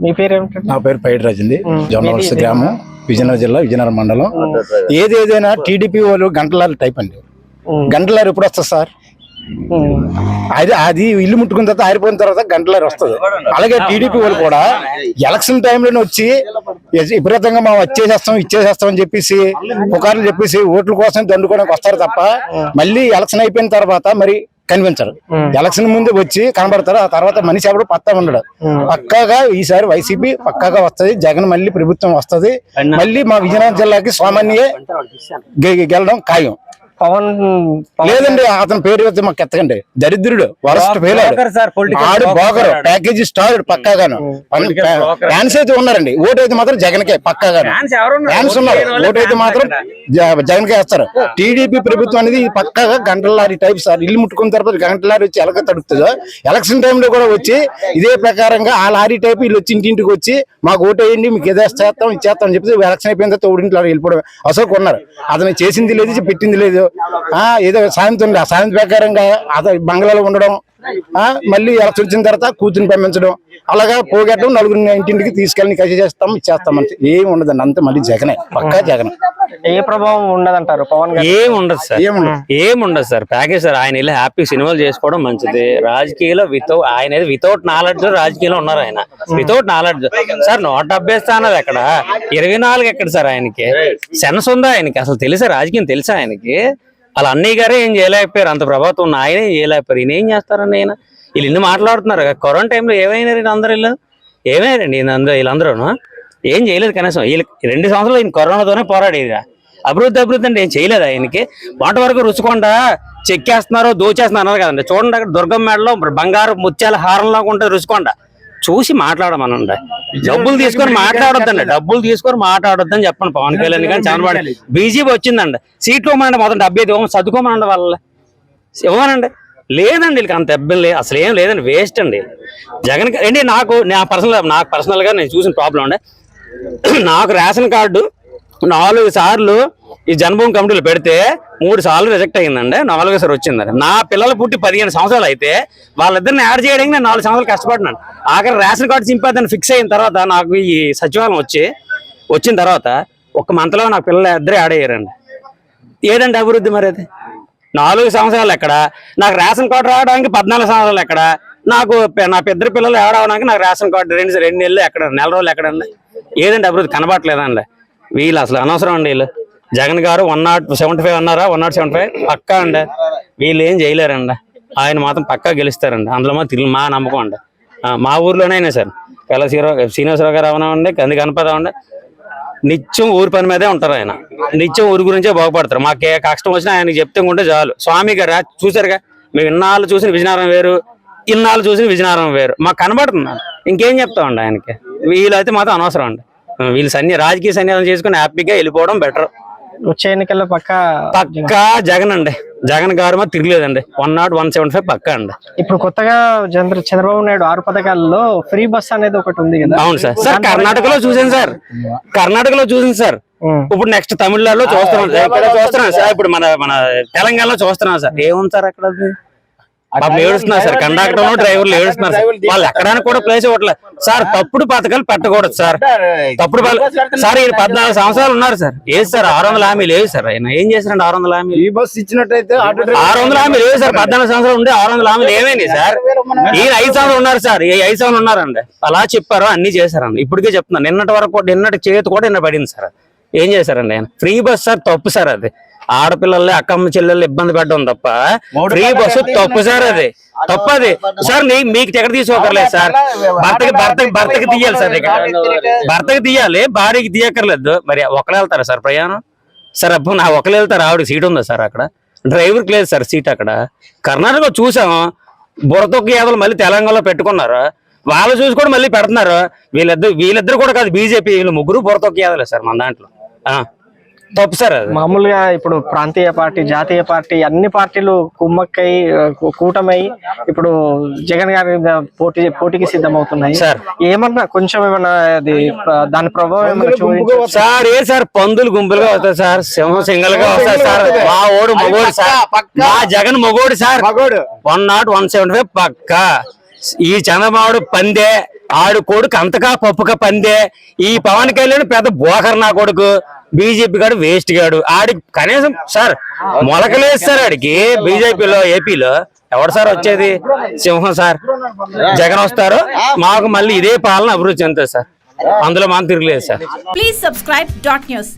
మీ పేరు ఏమిటండి నా పేరు పైడి రాజండి. ఉమ్. జొన్నవలస గ్రామం విజయనగరం జిల్లా విజయనగరం మండలం. ఏది ఏదైనా టీడీపీ వాళ్ళు గంటలారి టైప్ అండి గంటలారి ఎప్పుడు వస్తుంది సార్? అది అది ఇల్లు ముట్టుకున్న తర్వాత ఆరిపోయిన తర్వాత గంటలారి వస్తుంది. అలాగే టీడీపీ వాళ్ళు కూడా ఎలక్షన్ టైంలోనే వచ్చి విపరీతంగా మనం వచ్చేసేస్తాం ఇచ్చేసేస్తాం అని చెప్పేసి పుకార్లు చెప్పేసి ఓట్ల కోసం దండుకోవడానికి వస్తారు తప్ప మళ్ళీ ఎలక్షన్ అయిపోయిన తర్వాత మరి కనిపించరు. ఎలక్షన్ ముందు వచ్చి కనబడతారు ఆ తర్వాత మనిషి ఎవడు పత్తా ఉండడు. పక్కాగా ఈసారి వైసీపీ పక్కాగా వస్తది జగన్ మళ్ళీ ప్రభుత్వం వస్తది మళ్ళీ మా విజయనగరం జిల్లాకి సామాన్య గెలడం ఖాయం పవన్ లేదండి అతని పేరు అయితే మాకు ఎత్తకండి. దరిద్రుడు వరస్ట్ ఫెయిల్ ఆడు బోకరు ప్యాకేజీ స్టార్ పక్కాగాను. ఫ్యాన్స్ అయితే ఉన్నారండి. ఓటు అయితే మాత్రం జగన్కే పక్కాగాను. ఫ్యాన్స్ ఉన్నారు. ఓటు అయితే మాత్రం జ- జగన్కే వేస్తారు. టీడీపీ ప్రభుత్వం అనేది పక్కాగా గంటలారి టైప్ సార్. ఇల్లు ముట్టుకున్న తర్వాత గంటలారి వచ్చి ఎలక తడుపుతుందో ఎలక్షన్ టైంలో కూడా వచ్చి ఇదే ప్రకారంగా ఆ లారీ టైప్ వీళ్ళు వచ్చి ఇంటింటికి వచ్చి మాకు ఓటు వేయండి మీకు ఏదో చేస్తాం ఇచ్చేస్తాం అని చెప్పి ఎలక్షన్ అయిపోయిన తర్వాత ఊడింట్లో వెళ్ళిపోవడం అశోక్ ఉన్నారు అతను చేసింది లేదు పెట్టింది లేదు. ఏదో సాయంత్రం ఉంది. ఆ సాయంత్రం ప్రకారంగా అతను బంగ్లాలో ఉండడం ఆ మళ్ళీ ఎలక్షన్ వచ్చిన తర్వాత కూతుని పంపించడం అలాగా పోగొట్టడం నలుగురిని ఇంటింటికి తీసుకెళ్ళి కసి చేస్తాం అంతే ఏం ఉండదండి. అంతే మళ్ళీ జగనే పక్కా జగన్. ఏ ప్రభావం ఉండదంటారు? పవన్ గారు? ఏం ఉండదు సార్. ఏముండదు ఏం ఉండదు సార్. ప్యాకేజ్ సార్ ఆయన వెళ్ళి హ్యాపీ సినిమాలు చేసుకోవడం మంచిది. రాజకీయాల్లో వితౌట్ ఆయన వితౌట్ నాలెడ్జ్ రాజకీయాల్లో ఉన్నారు ఆయన. వితౌట్ నాలెడ్జ్ సార్ నూట డెబ్బై స్థానాలు ఎక్కడ? ఇరవై నాలుగు ఎక్కడ సార్ ఆయనకి? సెన్స్ ఉందా ఆయనకి? అసలు తెలుసా రాజకీయం తెలుసా ఆయనకి? వాళ్ళ అన్నయ్య గారే ఏం చేయలేకపోయారు? అంత ప్రభావం ఉన్న ఆయనే ఏం చేయలేకపోయారు? ఈయన ఏం చేస్తారని ఆయన వీళ్ళు ఇన్ని మాట్లాడుతున్నారు కరోనా టైంలో ఏమైనారు అందరు వీళ్ళు? ఏమైనారండి ఈయన అందరూ వీళ్ళందరూ ఏం చేయలేదు కనీసం. వీళ్ళు రెండు సంవత్సరాలు ఈయన కరోనాతోనే పోరాడేది అభివృద్ధి అభివృద్ధి అంటే ఏం చేయలేదు ఆయనకి వాటి వరకు రుచుకుండా చెక్కేస్తున్నారు దోచేస్తున్నారు అన్నారు కదండి. చూడండి అక్కడ దుర్గం మేడలో బంగారు ముత్యాల హారంలాగా ఉంటుంది రుచుకోండా. చూసి మాట్లాడమనండి. డబ్బులు తీసుకొని మాట్లాడొద్దండి. డబ్బులు తీసుకొని మాట్లాడొద్దని చెప్పండి పవన్ కళ్యాణ్ కానీ చంద్రబాబు బీజేపీ వచ్చిందండి. సీట్లు ఇవ్వమనండి మొత్తం డెబ్బై ఐదు ఇవ్వమని చదువుకోమనండి వాళ్ళ ఇవ్వమనండి. లేదండి వీళ్ళకి అంత ఇబ్బంది లేదు అసలు ఏం లేదండి వేస్ట్ అండి. జగన్ ఏంటి నాకు నా పర్సనల్ నాకు పర్సనల్గా నేను చూసిన ప్రాబ్లం అండి. నాకు రేషన్ కార్డు నాలుగు సార్లు ఈ జన్మభూమి కమిటీలో పెడితే మూడు సార్లు రిజెక్ట్ అయ్యిందండి. నాలుగోసారి వచ్చిందండి. నా పిల్లలు పుట్టి పదిహేను సంవత్సరాలు అయితే వాళ్ళిద్దరిని యాడ్ చేయడానికి నేను నాలుగు సంవత్సరాలు కష్టపడినాను ఆఖరి రేషన్ కార్డు చింపేద్దని ఫిక్స్ అయిన తర్వాత నాకు ఈ సచివాలయం వచ్చి వచ్చిన తర్వాత ఒక మంత్లో నా పిల్లలు ఇద్దరు యాడ్ అయ్యారండి. ఏదండి అభివృద్ధి మరి అది? నాలుగు సంవత్సరాలు ఎక్కడ? నాకు రేషన్ కార్డు రావడానికి పద్నాలుగు సంవత్సరాలు ఎక్కడ? నాకు నా పెద్ద పిల్లలు ఏడవడానికి నాకు రేషన్ కార్డు రెండు రెండు నెలలు ఎక్కడ? నెల రోజులు ఎక్కడండి ఏదండి అభివృద్ధి? కనబడట్లేదండి. వీళ్ళు అసలు అనవసరం అండి వీళ్ళు. Jagan garu one nought seventy five అన్నారా? వన్ నాట్ సెవెంటీ ఫైవ్ పక్కా అండి వీళ్ళు ఏం చేయలేరండి ఆయన మాత్రం పక్కా గెలుస్తారండి అందులో మాత్రం తిరిగి మా నమ్మకం అండి మా ఊర్లోనే అయినా సార్. పిల్ల శ్రీనివాసరావు గారు అవనండి కంది గణపతి అవ్వండి నిత్యం ఊరి పని మీదే ఉంటారు ఆయన. నిత్యం ఊరి గురించే బాగుపడతారు. మాకు ఏ కష్టం వచ్చినా ఆయనకి చెప్తే ఉంటే చాలు. స్వామి గారు చూసారుగా? మేము ఇన్నాళ్ళు చూసిన విజయనగరం వేరు ఇన్నాళ్ళు చూసిన విజయనగరం వేరు. మాకు కనబడుతుంది ఇంకేం చెప్తామండి ఆయనకి? వీళ్ళైతే మాత్రం అనవసరం అండి వీళ్ళు సన్ని రాజకీయ సన్యాసం చేసుకుని హ్యాపీగా వెళ్ళిపోవడం బెటర్. వచ్చే ఎన్నికల్లో పక్క పక్కా జగన్ అండి. జగన్ గారు మాత్రం తిరగలేదండి. One nought one seven five పక్కా అండి. ఇప్పుడు కొత్తగా చంద్ర చంద్రబాబు నాయుడు ఆరు పథకాల్లో ఫ్రీ బస్ అనేది ఒకటి ఉంది కదా. అవును సార్. సార్ కర్ణాటకలో చూసాను సార్. కర్ణాటకలో చూసాను సార్. ఇప్పుడు నెక్స్ట్ తమిళనాడులో చూస్తున్నాం చూస్తున్నాం సార్. ఇప్పుడు మన మన తెలంగాణలో చూస్తున్నాం సార్. ఏముంది సార్ అక్కడ ఏడుస్తున్నారు సార్. కండక్టర్ డ్రైవర్లు ఏడుస్తున్నారు సార్. వాళ్ళు ఎక్కడానికి కూడా ప్లేస్ ఇవ్వట్లేదు. సార్ తప్పుడు పథకాలు పెట్టకూడదు సార్. తప్పుడు సార్ ఈయన పద్నాలుగు సంవత్సరాలు ఉన్నారు సార్. ఏది సార్? ఆరు వందల హామీలు లేవు సార్? ఆయన ఏం చేశారండి ఆరు వందల హామీలు? ఈ బస్ ఇచ్చినట్టయితే ఆరు వందల హామీలు లేవు సార్? పద్నాలుగు సంవత్సరాలు ఉండే ఆరు వందల హామీలు ఏమైంది సార్? ఈయన ఐదు సంవత్సరాలు ఉన్నారు సార్. ఈ ఐదు సంవత్సరాలు ఉన్నారండి. అలా చెప్పారు అన్ని చేశారండి. ఇప్పటికే చెప్తున్నా. నిన్నటి వరకు నిన్నటి చేతి కూడా నిన్న పడింది సార్. ఏం చేశారండి ఆయన? Free bus sir? తప్పు సార్ అది. ఆడపిల్లల్ని అక్కమ్మ చెల్లెళ్ళు ఇబ్బంది పెట్టడం తప్ప ఫ్రీ బస్సు తప్పు సార్ అది. తప్పు అది. సార్ మీకు టికెట్ తీసుకోకర్లేదు సార్. భర్తకి భర్తకి భర్తకి తీయాలి సార్ భర్తకి తీయాలి భార్యకి తీయక్కర్లేదు. మరి ఒకరు వెళ్తారా సార్ ప్రయాణం? సార్ అప్పుడు నా ఒకరు వెళ్తారు. ఆవిడ సీట్ ఉందా సార్ అక్కడ? డ్రైవర్కి లేదు సార్ సీట్ అక్కడ. కర్ణాటకలో చూసాం. బురతొక్క యాదలు మళ్ళీ తెలంగాణలో పెట్టుకున్నారు. వాళ్ళు చూసి కూడా మళ్ళీ పెడుతున్నారు. వీళ్ళిద్దరు వీళ్ళిద్దరు కూడా కాదు బీజేపీ వీళ్ళు ముగ్గురు బురతొక్క యాదలే సార్ మన దాంట్లో. ఆ, తప్పు సార్ మామూలుగా ఇప్పుడు ప్రాంతీయ పార్టీ జాతీయ పార్టీ అన్ని పార్టీలు కుమ్మక్కై కూటమై ఇప్పుడు జగన్ గారి పోటీ పోటీకి సిద్ధమవుతున్నాయి. సార్. ఏమన్నా కొంచెం ఏమన్నా అది దాని ప్రభావం సార్ ఏ సార్ పందులు గుంపులుగా వస్తాయి సార్? సింహం సింగల్గా వస్తాయి సార్. మా ఓడు మగోడు సార్. మా జగన్ మగోడు sir. మగోడు. One nought one seventy five పక్క. ఈ చంద్రబాబు పందే ఆడు కొడుకు అంతగా పప్పుగా పందే. ఈ పవన్ కళ్యాణ్ పెద్ద బోకర్ నా కొడుకు. బీజేపీ గాడు వేస్ట్ గాడు. ఆడి కనీసం సార్ మొలకలేదు సార్ ఆడికి. బీజేపీలో ఏపీలో ఎవడు సార్ వచ్చేది? సింహం సార్. జగన్ వస్తారు. మాకు మళ్ళీ ఇదే పాలన అభివృద్ధి చెందుతుంది సార్. అందులో మనం తిరగలేదు sir. Please subscribe dot news